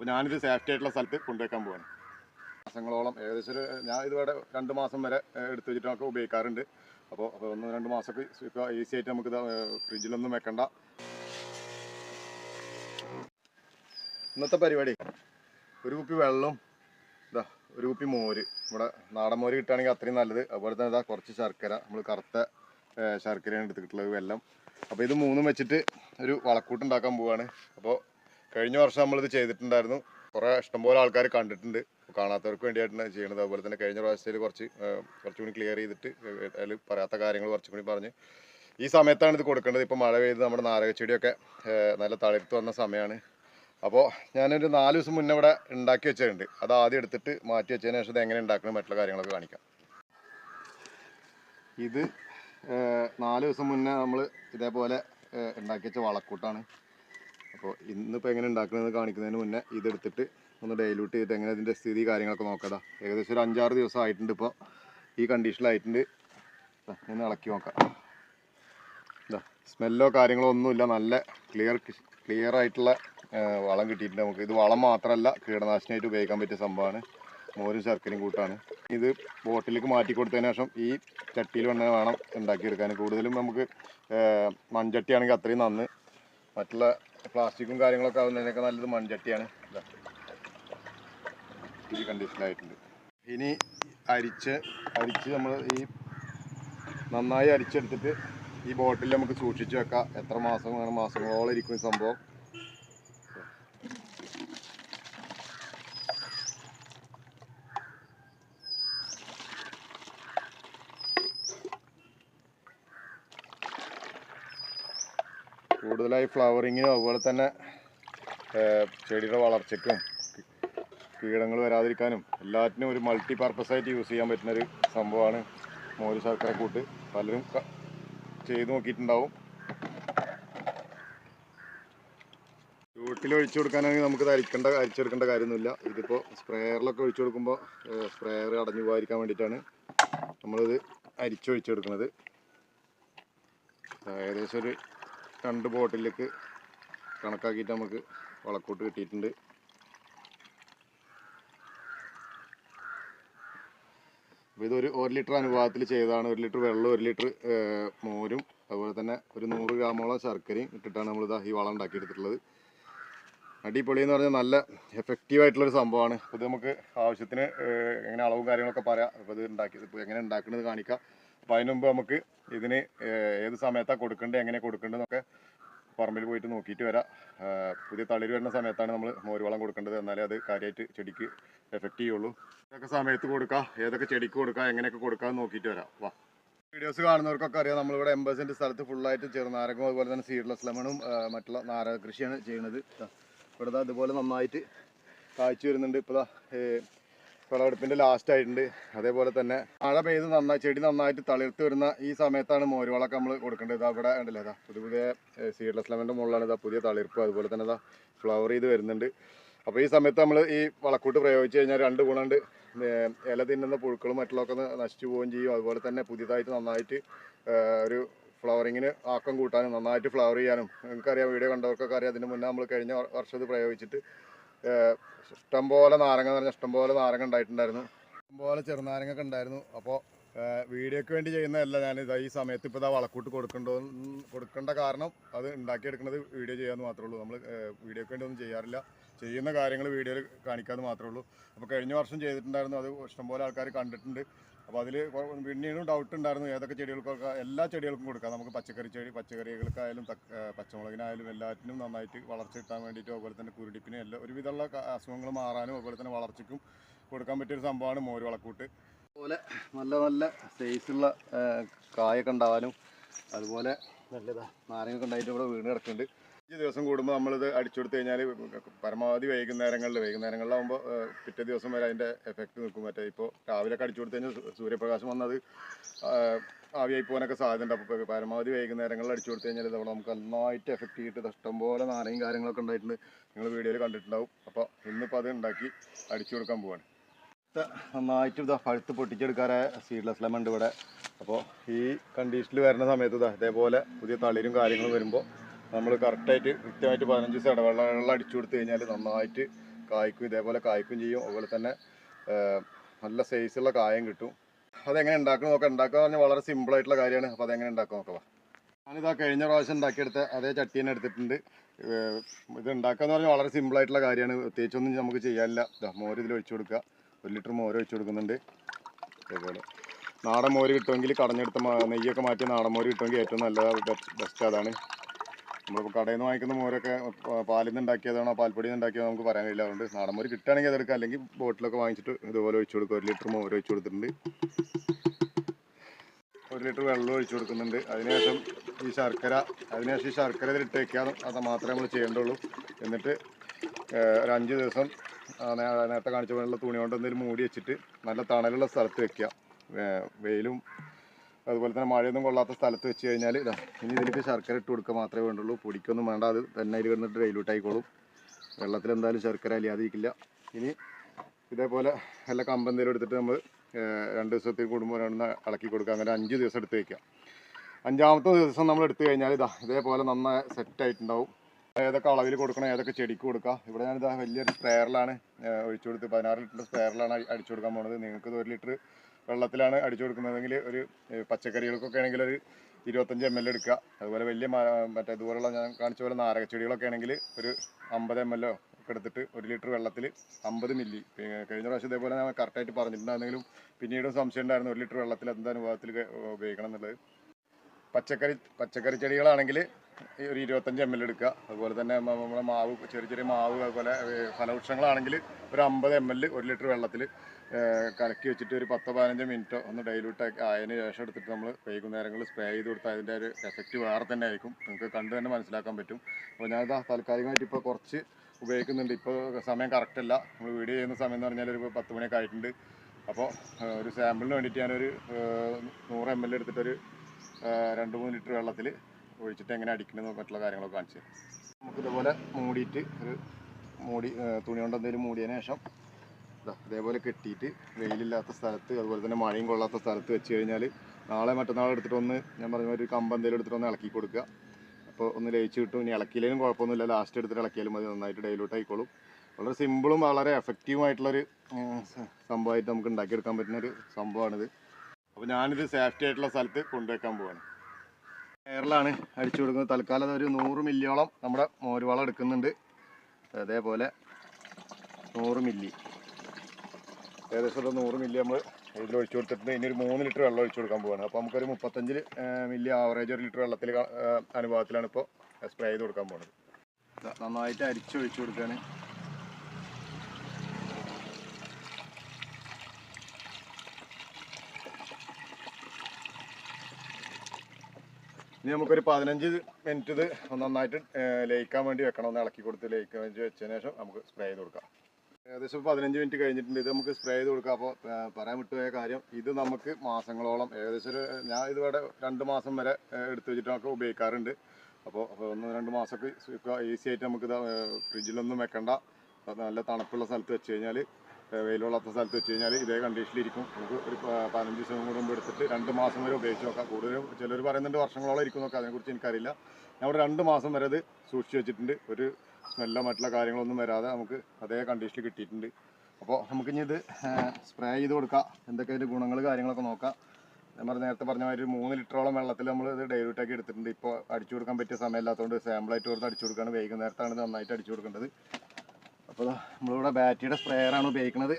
അപ്പോൾ ഞാനിത് സേഫ്റ്റി ആയിട്ടുള്ള സ്ഥലത്ത് കൊണ്ടുവയ്ക്കാൻ പോവാണ്. മാസങ്ങളോളം ഏകദേശം ഒരു ഞാൻ ഇതുവരെ രണ്ട് മാസം വരെ എടുത്ത് വെച്ചിട്ട് നമുക്ക് ഉപയോഗിക്കാറുണ്ട് അപ്പോൾ ഒന്ന് രണ്ട് മാസമൊക്കെ ഇപ്പോൾ ഈസി ആയിട്ട് നമുക്ക് ഫ്രിഡ്ജിലൊന്നും വെക്കണ്ട. ഇന്നത്തെ പരിപാടി. ഒരു കുപ്പി വെള്ളം ഇതാ ഒരു കുപ്പി മോര്. നമ്മുടെ നാടൻ മോര് കിട്ടുകയാണെങ്കിൽ അത്രയും നല്ലത്. അതുപോലെ തന്നെ ഇതാ കുറച്ച് ശർക്കര. നമ്മൾ കറുത്ത ശർക്കരയാണ് എടുത്തിട്ടുള്ളത് വെള്ളം അപ്പോൾ ഇത് മൂന്നും വെച്ചിട്ട് ഒരു വളക്കൂട്ട് ഉണ്ടാക്കാൻ പോവാണ്. അപ്പോൾ കഴിഞ്ഞ വർഷം നമ്മളിത് ചെയ്തിട്ടുണ്ടായിരുന്നു. കുറേ ഇഷ്ടംപോലെ ആൾക്കാർ കണ്ടിട്ടുണ്ട്. കാണാത്തവർക്ക് വേണ്ടിയിട്ടാണ് ചെയ്യുന്നത് അതുപോലെ തന്നെ കഴിഞ്ഞ പ്രാവശ്യത്തിൽ കുറച്ച് കുറച്ചുകൂടി ക്ലിയർ ചെയ്തിട്ട് അതിൽ പറയാത്ത കാര്യങ്ങൾ കുറച്ചും കൂടി പറഞ്ഞ്. ഈ സമയത്താണ് ഇത് കൊടുക്കേണ്ടത്. ഇപ്പോൾ മഴ പെയ്ത് നമ്മുടെ നാരകച്ചെടിയൊക്കെ നല്ല തളിർത്ത് വന്ന സമയമാണ്. അപ്പോൾ ഞാനൊരു നാല് ദിവസം മുന്നേ ഇവിടെ ഉണ്ടാക്കി വെച്ചിട്ടുണ്ട്. അത് ആദ്യം എടുത്തിട്ട് മാറ്റി വെച്ചതിന് ശേഷം എങ്ങനെ ഉണ്ടാക്കണം മറ്റുള്ള കാര്യങ്ങളൊക്കെ കാണിക്കാം. ഇത് നാല് ദിവസം മുന്നേ നമ്മൾ ഇതേപോലെ ഉണ്ടാക്കി വെച്ച വളക്കൂട്ടാണ്. അപ്പോൾ ഇന്നിപ്പോൾ എങ്ങനെ ഉണ്ടാക്കണമെന്ന് കാണിക്കുന്നതിന് മുന്നേ ഇതെടുത്തിട്ട് ഒന്ന് ഡൈലൂട്ട് ചെയ്തിട്ട് എങ്ങനെ ഇതിന്റെ സ്ഥിതി കാര്യങ്ങളൊക്കെ നോക്കാതാ. ഏകദേശം ഒരു അഞ്ചാറ് ദിവസം ആയിട്ടുണ്ട് ഇപ്പോൾ ഈ കണ്ടീഷനിലായിട്ടുണ്ട് ഒന്ന് ഇളക്കി നോക്കാം. സ്മെല്ലോ കാര്യങ്ങളോ ഒന്നുമില്ല. നല്ല ക്ലിയർ ക്ലിയർ ആയിട്ടുള്ള വളം കിട്ടിയിട്ടുണ്ട് നമുക്ക്. ഇത് വളം മാത്രമല്ല കീടനാശിനിയായിട്ട് ഉപയോഗിക്കാൻ പറ്റിയ സംഭവമാണ്. മോരും ശർക്കരയും കൂട്ടാണ്. ഇത് ബോട്ടിലേക്ക് മാറ്റി കൊടുത്തതിന് ശേഷം ഈ ചട്ടിയിൽ തന്നെ വേണം ഉണ്ടാക്കിയെടുക്കാൻ കൂടുതലും നമുക്ക് മൺചട്ടിയാണെങ്കിൽ അത്രയും നന്ന്. മറ്റുള്ള പ്ലാസ്റ്റിക്കും കാര്യങ്ങളൊക്കെ ആവുന്നതിനൊക്കെ നല്ലത് മൺചട്ടിയാണ്. ഈ കണ്ടീഷനായിട്ടുണ്ട് ഇനി അരിച്ച് അരിച്ച് നമ്മൾ ഈ നന്നായി അരിച്ചെടുത്തിട്ട് ഈ ബോട്ടിൽ നമുക്ക് സൂക്ഷിച്ച് വെക്കാം. എത്ര മാസം വേണം മാസങ്ങളോളം ഇരിക്കും സംഭവം. കൂടുതലായി ഫ്ലവറിങ്ങിനും അതുപോലെ തന്നെ ചെടിയുടെ വളർച്ചയ്ക്കും കീടങ്ങൾ വരാതിരിക്കാനും എല്ലാറ്റിനും ഒരു മൾട്ടി പർപ്പസായിട്ട് യൂസ് ചെയ്യാൻ പറ്റുന്ന ഒരു സംഭവമാണ് മോര് ശർക്കര കൂട്ട്. പലരും ചെയ്ത് നോക്കിയിട്ടുണ്ടാവും. ചൂട്ടിൽ ഒഴിച്ചു കൊടുക്കാനാണെങ്കിൽ നമുക്ക് അരിക്കേണ്ട അരിച്ചെടുക്കേണ്ട കാര്യമൊന്നുമില്ല. ഇതിപ്പോൾ സ്പ്രേയറിലൊക്കെ ഒഴിച്ചു കൊടുക്കുമ്പോൾ സ്പ്രേയർ അടഞ്ഞു പോകാതിരിക്കാൻ വേണ്ടിയിട്ടാണ് നമ്മളിത് അരിച്ചൊഴിച്ചെടുക്കുന്നത് ഏകദേശം ഒരു രണ്ട് ബോട്ടിലേക്ക് കണക്കാക്കിയിട്ട് നമുക്ക് വളക്കൂട്ട് കിട്ടിയിട്ടുണ്ട്. ഇതൊരു ഒരു ലിറ്റർ അനുപാതത്തിൽ ചെയ്തതാണ്. ഒരു ലിറ്റർ വെള്ളം ഒരു ലിറ്റർ മോരും അതുപോലെ തന്നെ ഒരു നൂറ് ഗ്രാമോളം ശർക്കരയും ഇട്ടിട്ടാണ് നമ്മളിതാ ഈ വളം ഉണ്ടാക്കിയെടുത്തിട്ടുള്ളത് അടിപൊളി എന്ന് പറഞ്ഞാൽ നല്ല എഫക്റ്റീവ് ആയിട്ടുള്ളൊരു സംഭവമാണ്. അപ്പോൾ ഇത് നമുക്ക് ആവശ്യത്തിന് എങ്ങനെ അളവും കാര്യങ്ങളൊക്കെ പറയാം. അപ്പോൾ ഇത് ഉണ്ടാക്കി എങ്ങനെ ഉണ്ടാക്കുന്നത് കാണിക്കാം. അപ്പോൾ അതിന് മുമ്പ് നമുക്ക് ഇതിന് ഏത് സമയത്താണ് കൊടുക്കേണ്ടത് എങ്ങനെ കൊടുക്കേണ്ടതെന്നൊക്കെ പറമ്പിൽ പോയിട്ട് നോക്കിയിട്ട് വരാം. പുതിയ തളിര് വരുന്ന സമയത്താണ് നമ്മൾ മോരുവളം കൊടുക്കേണ്ടത്. എന്നാലേ അത് കാര്യമായിട്ട് ചെടിക്ക് എഫക്റ്റ് ചെയ്യുള്ളൂ. ഏതൊക്കെ സമയത്ത് കൊടുക്കാം ഏതൊക്കെ ചെടിക്ക് കൊടുക്കാം എങ്ങനെയൊക്കെ കൊടുക്കാം നോക്കിയിട്ട് വരാം. വാ. വീഡിയോസ് കാണുന്നവർക്കൊക്കെ അറിയാം നമ്മളിവിടെ എൺപത് സെന്റ് സ്ഥലത്ത് ഫുള്ളായിട്ട് ചെറുനാരകം അതുപോലെ തന്നെ സീഡ്ലെസ് ലെമണും മറ്റുള്ള നാരക കൃഷിയാണ് ചെയ്യുന്നത് ഇവിടെ ഇതുപോലെ നന്നായിട്ട് കാഴ്ച വരുന്നുണ്ട്. ഇപ്പോൾ വിളവെടുപ്പിന്റെ ലാസ്റ്റ് ആയിട്ടുണ്ട്. അതേപോലെ തന്നെ മഴ പെയ്ത് നന്നായി ചെടി നന്നായിട്ട് തളിർത്ത് വരുന്ന ഈ സമയത്താണ് മോരുവളൊക്കെ നമ്മൾ കൊടുക്കേണ്ടത്. അവിടെ ഇവിടെ ഉണ്ടല്ലോ പുതിയ പുതിയ സീഡ്ലെസ് ലെമന്റെ മുകളിലാണ് ഇതാ പുതിയ തളിർപ്പ്. അതുപോലെ തന്നെ ഇതാ ഫ്ലവർ ചെയ്ത് വരുന്നുണ്ട്. അപ്പോൾ ഈ സമയത്ത് നമ്മൾ ഈ വളക്കൂട്ട് പ്രയോഗിച്ച് കഴിഞ്ഞാൽ രണ്ട് ഗുണമുണ്ട്. ഇല തിന്നുന്ന പുഴുക്കളും മറ്റുള്ളതൊക്കെ നശിച്ചു പോവുകയും ചെയ്യും. അതുപോലെ തന്നെ പുതിയതായിട്ട് നന്നായിട്ട് ഒരു ഫ്ലവറിങ്ങിന് ആക്കം കൂട്ടാനും നന്നായിട്ട് ഫ്ലവർ ചെയ്യാനും. നിങ്ങൾക്കറിയാം വീഡിയോ കണ്ടവർക്കൊക്കെ അറിയാം. അതിന് മുന്നേ നമ്മൾ കഴിഞ്ഞ വർ- വർഷം ഇത് പ്രയോഗിച്ചിട്ട് ഇഷ്ടംപോലെ നാരങ്ങ എന്ന് പറഞ്ഞാൽ ഇഷ്ടംപോലെ നാരങ്ങ ഉണ്ടായിട്ടുണ്ടായിരുന്നു. ഇഷ്ടംപോലെ ചെറുനാരങ്ങ ഒക്കെ ഉണ്ടായിരുന്നു അപ്പോൾ വീഡിയോക്ക് വേണ്ടി ചെയ്യുന്നതല്ല ഞാൻ ഈ സമയത്ത് ഇപ്പോൾ ഇതാ വളക്കൂട്ട് കൊടുക്കണ്ടോ കൊടുക്കേണ്ട കാരണം അത് ഉണ്ടാക്കിയെടുക്കുന്നത് വീഡിയോ ചെയ്യാമെന്ന് മാത്രമേ ഉള്ളൂ. നമ്മൾ വീഡിയോക്ക് വേണ്ടി ഒന്നും ചെയ്യാറില്ല. ചെയ്യുന്ന കാര്യങ്ങൾ വീഡിയോയിൽ കാണിക്കാമെന്ന് മാത്രമേ ഉള്ളൂ. അപ്പോൾ കഴിഞ്ഞ വർഷം ചെയ്തിട്ടുണ്ടായിരുന്നു. അത് ഇഷ്ടംപോലെ ആൾക്കാർ കണ്ടിട്ടുണ്ട്. അപ്പോൾ അതിൽ പിന്നീടും ഡൗട്ട് ഉണ്ടായിരുന്നു. ഏതൊക്കെ ചെടികൾക്കൊക്കെ എല്ലാ ചെടികൾക്കും കൊടുക്കാം. നമുക്ക് പച്ചക്കറി ചെടി പച്ചക്കറികൾക്കായാലും പച്ചമുളകിനായാലും എല്ലാറ്റിനും നന്നായിട്ട് വളർച്ച കിട്ടാൻ വേണ്ടിയിട്ട് അതുപോലെ തന്നെ കുരുടിപ്പിനും എല്ലാം ഒരുവിധമുള്ള അസുഖങ്ങൾ മാറാനും അതുപോലെ തന്നെ വളർച്ചയ്ക്കും കൊടുക്കാൻ പറ്റിയൊരു സംഭവമാണ് മോര് വളക്കൂട്ട്. അതുപോലെ നല്ല നല്ല സൈസുള്ള കായൊക്കെ ഉണ്ടാവാനും അതുപോലെ നല്ലതാണ് നാരങ്ങൊക്കെ ഉണ്ടായിട്ട് ഇവിടെ വീണ് കിടക്കുന്നുണ്ട്. അഞ്ച് ദിവസം കൂടുമ്പോൾ നമ്മളിത് അടിച്ചുകൊടുത്തു കഴിഞ്ഞാൽ പരമാവധി വൈകുന്നേരങ്ങളിൽ വൈകുന്നേരങ്ങളിലാകുമ്പോൾ പിറ്റേ ദിവസം വരെ അതിന്റെ എഫക്റ്റ് നിൽക്കും. മറ്റേ ഇപ്പോൾ രാവിലെ ഒക്കെ അടിച്ചു കൊടുത്തു കഴിഞ്ഞാൽ സൂര്യപ്രകാശം വന്നത് ആവിയായി പോകാനൊക്കെ സാധ്യതയുണ്ട്. അപ്പോൾ പരമാവധി വൈകുന്നേരങ്ങളിൽ അടിച്ചു കൊടുത്തു കഴിഞ്ഞാൽ ഇതവിടെ നമുക്ക് നന്നായിട്ട് എഫക്റ്റ് ചെയ്തിട്ട് ഇഷ്ടംപോലെ നാണയും കാര്യങ്ങളൊക്കെ ഉണ്ടായിട്ടുണ്ട്. നിങ്ങൾ വീഡിയോയിൽ കണ്ടിട്ടുണ്ടാവും. അപ്പോൾ ഇന്നിപ്പോൾ അത് ഉണ്ടാക്കി അടിച്ചു കൊടുക്കാൻ പോവാണ് നന്നായിട്ട് ഇതാ പഴുത്ത് പൊട്ടിച്ചെടുക്കാറായ സീഡ്ലെസ് ലെമൺ ഉണ്ട് ഇവിടെ. അപ്പോൾ ഈ കണ്ടീഷനിൽ വരുന്ന സമയത്ത് ഇതാ ഇതേപോലെ പുതിയ തളിരും കാര്യങ്ങളും വരുമ്പോൾ നമ്മൾ കറക്റ്റായിട്ട് കൃത്യമായിട്ട് പതിനഞ്ച് ദിവസം ഇടവേള വെള്ളം അടിച്ചു കൊടുത്തു കഴിഞ്ഞാൽ നന്നായിട്ട് കായ്ക്കും ഇതേപോലെ കായ്ക്കും ചെയ്യും. അതുപോലെ തന്നെ നല്ല സൈസുള്ള കായം കിട്ടും. അതെങ്ങനെ ഉണ്ടാക്കണം നോക്കാം. ഉണ്ടാക്കുക പറഞ്ഞാൽ വളരെ സിമ്പിളായിട്ടുള്ള കാര്യമാണ്. അപ്പോൾ അതെങ്ങനെ ഉണ്ടാക്കാൻ നോക്കാം ഞാനിതാ കഴിഞ്ഞ പ്രാവശ്യം ഉണ്ടാക്കിയെടുത്ത അതേ ചട്ടി തന്നെ എടുത്തിട്ടുണ്ട്. ഇത് ഉണ്ടാക്കുക എന്ന് പറഞ്ഞാൽ വളരെ സിമ്പിളായിട്ടുള്ള കാര്യമാണ്. പ്രത്യേകിച്ചൊന്നും നമുക്ക് ചെയ്യാനില്ല. മോര് ഇതിൽ ഒഴിച്ചു കൊടുക്കുക ഒരു ലിറ്റർ മോര് ഒഴിച്ചു കൊടുക്കുന്നുണ്ട്. അതേപോലെ നാടൻ മോര് കിട്ടുമെങ്കിൽ കടഞ്ഞെടുത്ത നെയ്യൊക്കെ മാറ്റി നാടൻ മോര് കിട്ടുമെങ്കിൽ ഏറ്റവും നല്ല ബെസ്റ്റ് അതാണ്. നമ്മളിപ്പോൾ കടയിൽ നിന്ന് വാങ്ങിക്കുന്ന മോരൊക്കെ പാലിൽ നിന്ന് ഉണ്ടാക്കിയതാണോ പാൽപ്പൊടിയിൽ നിന്ന് ഉണ്ടാക്കിയതാണോ നമുക്ക് പറയാൻ കഴിയില്ല. അതുകൊണ്ട് നാടൻ മോര് കിട്ടുകയാണെങ്കിൽ അതെടുക്കുക അല്ലെങ്കിൽ ബോട്ടിലൊക്കെ വാങ്ങിച്ചിട്ട് ഇതുപോലെ ഒഴിച്ചു കൊടുക്കുക ഒരു ലിറ്റർ മോര് ഒഴിച്ചു കൊടുത്തിട്ടുണ്ട്. ഒരു ലിറ്റർ വെള്ളം ഒഴിച്ചു കൊടുക്കുന്നുണ്ട്. അതിനുശേഷം ഈ ശർക്കര അതിനുശേഷം ഈ ശർക്കര ഇതിലിട്ട് വെക്കുക അത് മാത്രമേ നമ്മൾ ചെയ്യേണ്ടുള്ളൂ. എന്നിട്ട് ഒരു അഞ്ച് ദിവസം നേരത്തെ കാണിച്ച പോലുള്ള തുണി കൊണ്ട് എന്തെങ്കിലും മൂടി വെച്ചിട്ട് നല്ല തണലുള്ള സ്ഥലത്ത് വെക്കുക. വെയിലും അതുപോലെ തന്നെ മഴയൊന്നും കൊള്ളാത്ത സ്ഥലത്ത് വെച്ച് കഴിഞ്ഞാൽ ഇതാ ഇനി ഇതിലേക്ക് ശർക്കര ഇട്ട് കൊടുക്കുക മാത്രമേ വേണ്ടുള്ളൂ. പൊടിക്കൊന്നും വേണ്ട അത് തന്നെ അതിൽ കിടന്നിട്ട് ഡൈലൂട്ട് ആയിക്കോളും. വെള്ളത്തിൽ എന്തായാലും ശർക്കര അലിയാതിരിക്കില്ല. ഇനി ഇതേപോലെ നല്ല കമ്പന്തേലും എടുത്തിട്ട് നമ്മൾ രണ്ട് ദിവസത്തിൽ കൂടുമ്പോൾ രണ്ട് ഇളക്കി കൊടുക്കുക അങ്ങനെ അഞ്ച് ദിവസം എടുത്ത് വയ്ക്കുക അഞ്ചാമത്തെ ദിവസം നമ്മൾ എടുത്തു കഴിഞ്ഞാൽ ഇതാ ഇതേപോലെ നന്നായി സെറ്റ് ആയിട്ടുണ്ടാവും. ഏതൊക്കെ അളവിൽ കൊടുക്കണം ഏതൊക്കെ ചെടിക്ക് കൊടുക്കുക ഇവിടെ ഞാനിതാ വലിയൊരു സ്പ്രെയറിലാണ് ഒഴിച്ചു കൊടുത്ത് പതിനാറ് ലിറ്റർ സ്പ്രെയറിലാണ് അടിച്ചു കൊടുക്കാൻ പോണത്. നിങ്ങൾക്ക് ഒരു ലിറ്റർ വെള്ളത്തിലാണ് അടിച്ചു കൊടുക്കുന്നതെങ്കിൽ ഒരു പച്ചക്കറികൾക്കൊക്കെ ആണെങ്കിൽ ഒരു ഇരുപത്തഞ്ച് എം എൽ എടുക്കുക. അതുപോലെ വലിയ മറ്റേ ഇതുപോലുള്ള ഞാൻ കാണിച്ച പോലെ നാരക ചെടികളൊക്കെ ആണെങ്കിൽ ഒരു അമ്പത് എം എൽ ഒക്കെ എടുത്തിട്ട് ഒരു ലിറ്റർ വെള്ളത്തിൽ അമ്പത് മില്ലി. കഴിഞ്ഞ പ്രാവശ്യം ഇതേപോലെ ഞാൻ കറക്റ്റായിട്ട് പറഞ്ഞിട്ടുണ്ടായിരുന്നെങ്കിലും പിന്നീട് സംശയം ഉണ്ടായിരുന്നു ഒരു ലിറ്റർ വെള്ളത്തിൽ എന്താ അനുഭവത്തിൽ ഉപയോഗിക്കണം എന്നുള്ളത്. പച്ചക്കറി പച്ചക്കറി ചെടികളാണെങ്കിൽ ഒരു ഇരുപത്തഞ്ച് എം എൽ എടുക്കുക. അതുപോലെ തന്നെ നമ്മുടെ മാവ് ചെറിയ ചെറിയ മാവ് അതുപോലെ ഫലവൃക്ഷങ്ങളാണെങ്കിൽ ഒരു അമ്പത് എം എൽ ഒരു ലിറ്റർ വെള്ളത്തിൽ കലക്കി വെച്ചിട്ട് ഒരു പത്തോ പതിനഞ്ചോ മിനിറ്റോ ഒന്ന് ഡൈലൂട്ട് ആയതിനു ശേഷം എടുത്തിട്ട് നമ്മൾ വൈകുന്നേരങ്ങളിൽ സ്പ്രേ ചെയ്ത് കൊടുത്താൽ അതിന്റെ ഒരു എഫക്റ്റ് വേറെ തന്നെ ആയിരിക്കും. നിങ്ങൾക്ക് കണ്ടു തന്നെ മനസ്സിലാക്കാൻ പറ്റും. അപ്പോൾ ഞാനിതാ താൽക്കാലികമായിട്ട് ഇപ്പോൾ കുറച്ച് ഉപയോഗിക്കുന്നുണ്ട്. ഇപ്പോൾ സമയം കറക്റ്റ് അല്ല. നമ്മൾ വീഡിയോ ചെയ്യുന്ന സമയം എന്ന് പറഞ്ഞാൽ ഒരു പത്ത് മണിയൊക്കെ ആയിട്ടുണ്ട്. അപ്പോൾ ഒരു സാമ്പിളിന് വേണ്ടിയിട്ട് ഞാനൊരു നൂറ് എം എൽ എടുത്തിട്ടൊരു രണ്ട് മൂന്ന് ലിറ്റർ വെള്ളത്തിൽ ഒഴിച്ചിട്ട് എങ്ങനെ അടിക്കണമെന്ന് മറ്റുള്ള കാര്യങ്ങളൊക്കെ കാണിച്ചു തരാം. നമുക്ക് ഇതുപോലെ മൂടിയിട്ട് ഒരു മൂടി തുണി കൊണ്ട് എന്തെങ്കിലും മൂടിയതിന് ശേഷം ഇതേപോലെ കെട്ടിയിട്ട് വെയിലില്ലാത്ത സ്ഥലത്ത് അതുപോലെ തന്നെ മഴയും കൊള്ളാത്ത സ്ഥലത്ത് വെച്ച് കഴിഞ്ഞാൽ നാളെ മറ്റന്നാൾ എടുത്തിട്ട് ഒന്ന് ഞാൻ പറഞ്ഞ ഒരു കമ്പ് എന്തെങ്കിലും എടുത്തിട്ട് ഒന്ന് ഇളക്കി കൊടുക്കുക. അപ്പോൾ ഒന്ന് ലയിച്ച് കിട്ടും. ഇനി ഇളക്കിയില്ലെങ്കിലും കുഴപ്പമൊന്നുമില്ല. ലാസ്റ്റ് എടുത്തിട്ട് ഇളക്കിയാലും മതി. നന്നായിട്ട് ഡൈലൂട്ട് ആയിക്കോളും. വളരെ സിമ്പിളും വളരെ എഫക്റ്റീവും ആയിട്ടുള്ളൊരു ഉം, സ- സംഭവമായിട്ട് നമുക്ക് ഉണ്ടാക്കിയെടുക്കാൻ പറ്റുന്ന ഒരു സംഭവമാണിത്. അപ്പോൾ ഞാനിത് സേഫ്റ്റി ആയിട്ടുള്ള സ്ഥലത്ത് കൊണ്ടുവയ്ക്കാൻ പോവാണ്. എയറിലാണ് അടിച്ചു കൊടുക്കുന്നത്. തൽക്കാലം അതൊരു നൂറ് മില്ലിയോളം നമ്മുടെ മോരുവളം എടുക്കുന്നുണ്ട്. അതേപോലെ നൂറ് മില്ലി. ഏകദേശം ഒരു നൂറ് മില്ലി നമ്മൾ ഇതിൽ ഒഴിച്ചു കൊടുത്തിട്ടുണ്ട്. ഇനി ഒരു മൂന്ന് ലിറ്റർ വെള്ളം ഒഴിച്ചു കൊടുക്കാൻ പോവാണ്. അപ്പോൾ നമുക്കൊരു മുപ്പത്തഞ്ച് മില്ലി ആവറേജ് ഒരു ലിറ്റർ വെള്ളത്തിൽ അനുഭവത്തിലാണ് ഇപ്പോൾ സ്പ്രേ ചെയ്ത് കൊടുക്കാൻ പോകുന്നത് നന്നായിട്ട് അരിച്ചൊഴിച്ചു കൊടുക്കുകയാണ് ഇനി നമുക്കൊരു പതിനഞ്ച് മിനിറ്റ് ഇത് നന്നായിട്ട് ലയിക്കാൻ വേണ്ടി വെക്കണം ഒന്ന് ഇളക്കി കൊടുത്ത് ലയിക്കാൻ വേണ്ടി വെച്ചതിന് ശേഷം നമുക്ക് സ്പ്രേ ചെയ്ത് കൊടുക്കാം. ഏകദേശം പതിനഞ്ച് മിനിറ്റ് കഴിഞ്ഞിട്ടുണ്ട്. ഇത് നമുക്ക് സ്പ്രേ ചെയ്ത് കൊടുക്കാം. അപ്പോൾ പറയാൻ വിട്ടുപോയ കാര്യം ഇത് നമുക്ക് മാസങ്ങളോളം ഏകദേശം ഒരു ഞാൻ ഇതുവരെ രണ്ട് മാസം വരെ എടുത്ത് വെച്ചിട്ട് നമുക്ക് ഉപയോഗിക്കാറുണ്ട്. അപ്പോൾ ഒന്ന് രണ്ട് മാസമൊക്കെ ഈസി ആയിട്ട് നമുക്ക് ഫ്രിഡ്ജിലൊന്നും വെക്കണ്ട. നല്ല തണുപ്പുള്ള സ്ഥലത്ത് വെച്ച് കഴിഞ്ഞാൽ വെയിൽ കൊള്ളാത്ത സ്ഥലത്ത് വെച്ച് കഴിഞ്ഞാൽ ഇതേ കണ്ടീഷനിലിരിക്കും നമുക്ക് ഒരു പതിനഞ്ച് ദിവസം കൂടുമ്പോൾ എടുത്തിട്ട് രണ്ട് മാസം വരെ ഉപയോഗിച്ച് നോക്കാം. കൂടുതലും ചിലർ പറയുന്നുണ്ട് വർഷങ്ങളോളം ഇരിക്കും നോക്കാം അതിനെക്കുറിച്ച് എനിക്കറിയില്ല. ഞാൻ ഇവിടെ രണ്ട് മാസം വരെ അത് സൂക്ഷിച്ച് വെച്ചിട്ടുണ്ട്. ഒരു സ്മെല്ലോ മറ്റുള്ള കാര്യങ്ങളൊന്നും വരാതെ നമുക്ക് അതേ കണ്ടീഷനിൽ കിട്ടിയിട്ടുണ്ട്. അപ്പോൾ നമുക്കിനി ഇത് സ്പ്രേ ചെയ്ത് കൊടുക്കാം. എന്തൊക്കെ അതിന്റെ ഗുണങ്ങൾ കാര്യങ്ങളൊക്കെ നോക്കാം. ഞാൻ പറഞ്ഞ നേരത്തെ പറഞ്ഞ മാതിരി മൂന്ന് ലിറ്ററോളം വെള്ളത്തിൽ നമ്മൾ ഇത് ഡൈലൂട്ടാക്കി എടുത്തിട്ടുണ്ട്. ഇപ്പോൾ അടിച്ചു കൊടുക്കാൻ പറ്റിയ സമയമില്ലാത്തതുകൊണ്ട് സാമ്പിളായിട്ട് കൊടുത്ത് അടിച്ചു കൊടുക്കുകയാണ്. വൈകുന്നേരത്താണ് നന്നായിട്ട് അടിച്ചു കൊടുക്കേണ്ടത്. അപ്പോൾ നമ്മളിവിടെ ബാറ്ററിയുടെ സ്പ്രേയറാണ് ഉപയോഗിക്കുന്നത്.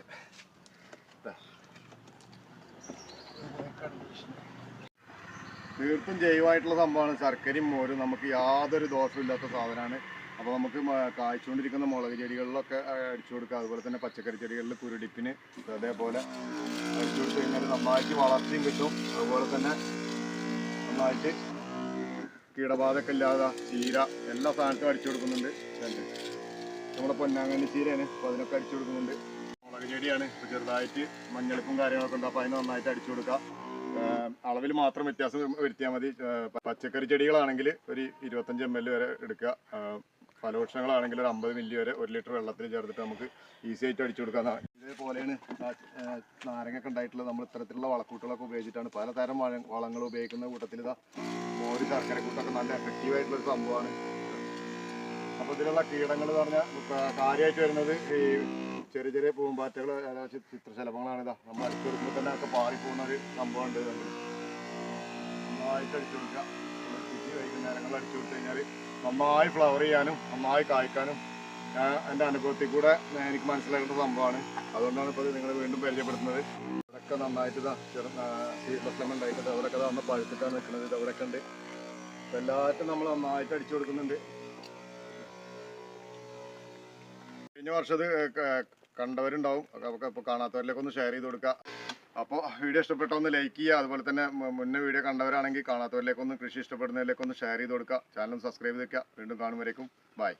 തീർത്തും ജൈവമായിട്ടുള്ള സംഭവമാണ്. ശർക്കരയും മോരും നമുക്ക് യാതൊരു ദോഷമില്ലാത്ത സാധനമാണ്. അപ്പോൾ നമുക്ക് കായ്ച്ചുകൊണ്ടിരിക്കുന്ന മുളക് ചെടികളിലൊക്കെ അടിച്ചു കൊടുക്കുക. അതുപോലെ തന്നെ പച്ചക്കറി ചെടികളിൽ കുരുടിപ്പിന് അതേപോലെ അടിച്ചു കൊടുത്തു കഴിഞ്ഞാൽ നന്നായിട്ട് വളർച്ചയും കിട്ടും. അതുപോലെ തന്നെ നന്നായിട്ട് കീടബാധക്കില്ലാതെ ചീര എല്ലാ സാധനത്തും അടിച്ചു കൊടുക്കുന്നുണ്ട്. നമ്മുടെ പൊന്നാങ്കണ്ണി ചീരയാണ്. അപ്പോൾ അതിനൊക്കെ അടിച്ചു കൊടുക്കുന്നുണ്ട്. മുളക് ചെടിയാണ്. ഇപ്പോൾ ചെറുതായിട്ട് മഞ്ഞളിപ്പും കാര്യങ്ങളൊക്കെ ഉണ്ട്. അപ്പോൾ അതിന് നന്നായിട്ട് അടിച്ചു കൊടുക്കുക അളവിൽ മാത്രം വ്യത്യാസം വരുത്തിയാൽ മതി. പച്ചക്കറി ചെടികളാണെങ്കിൽ ഒരു ഇരുപത്തഞ്ച് എം എൽ വരെ എടുക്കുക. ഫലവൃക്ഷങ്ങളാണെങ്കിൽ ഒരു അമ്പത് മില്ലി വരെ ഒരു ലിറ്റർ വെള്ളത്തിൽ ചേർത്തിട്ട് നമുക്ക് ഈസി ആയിട്ട് അടിച്ചു കൊടുക്കാന്നാണ് ഇതേപോലെയാണ് നാരങ്ങൊക്കെ ഉണ്ടായിട്ടുള്ളത് നമ്മൾ ഇത്തരത്തിലുള്ള വളക്കൂട്ടുകളൊക്കെ ഉപയോഗിച്ചിട്ടാണ് പലതരം വള വളങ്ങൾ ഉപയോഗിക്കുന്ന കൂട്ടത്തിൽ ഇതാ മോര് ശർക്കര കൂട്ടൊക്കെ നല്ല എഫക്റ്റീവ് ആയിട്ടുള്ള ഒരു സംഭവമാണ്. അപ്പോൾ ഇതിലുള്ള കീടങ്ങൾ എന്ന് പറഞ്ഞാൽ കാര്യമായിട്ട് വരുന്നത് ഈ ചെറിയ ചെറിയ പൂമ്പാറ്റകൾ ചിത്രശലഭങ്ങളാണ് ഇതാ. നമ്മൾ അടിച്ചു കൊടുക്കുമ്പോൾ തന്നെ ഒക്കെ പാറിപ്പോകുന്ന ഒരു സംഭവം ഉണ്ട്. നന്നായിട്ട് അടിച്ചു കൊടുക്കുക. കുളിപ്പിച്ച് വൈകുന്നേരങ്ങളിൽ അടിച്ചു കൊടുത്തു കഴിഞ്ഞാൽ നന്നായി ഫ്ലവർ ചെയ്യാനും നന്നായി കായ്ക്കാനും ഞാൻ എന്റെ അനുഭവത്തിൽ കൂടെ എനിക്ക് മനസ്സിലാക്കുന്ന സംഭവമാണ്. അതുകൊണ്ടാണ് ഇപ്പോൾ നിങ്ങൾ വീണ്ടും പരിചയപ്പെടുത്തുന്നത്. ഇതൊക്കെ നന്നായിട്ട് ഇതാ സീഡ്ലെസ് ലെമൺ ഉണ്ടായിട്ട് അവരൊക്കെ അന്ന് പഴുത്തിട്ടാണ് നിൽക്കുന്നത്. ഇത് അവിടെയൊക്കെ ഉണ്ട് എല്ലാവർക്കും നമ്മൾ നന്നായിട്ട് അടിച്ചു കൊടുക്കുന്നുണ്ട്. കഴിഞ്ഞ വർഷത് കണ്ടവരുണ്ടാവും. അപ്പോൾ ഇപ്പോൾ കാണാത്തവരിലേക്ക് ഒന്ന് ഷെയർ ചെയ്ത് കൊടുക്കുക അപ്പോൾ വീഡിയോ ഇഷ്ടപ്പെട്ട ഒന്ന് ലൈക്ക് ചെയ്യുക. അതുപോലെ തന്നെ മുന്നേ വീഡിയോ കണ്ടവരാണെങ്കിൽ കാണാത്തവരിലേക്കൊന്ന് കൃഷി ഇഷ്ടപ്പെടുന്നതിലേക്ക് ഒന്ന് ഷെയർ ചെയ്ത് കൊടുക്കുക. ചാനൽ സബ്സ്ക്രൈബ് ചെയ്ത് വെക്കുക. വീണ്ടും കാണുമ്പോഴേക്കും ബൈ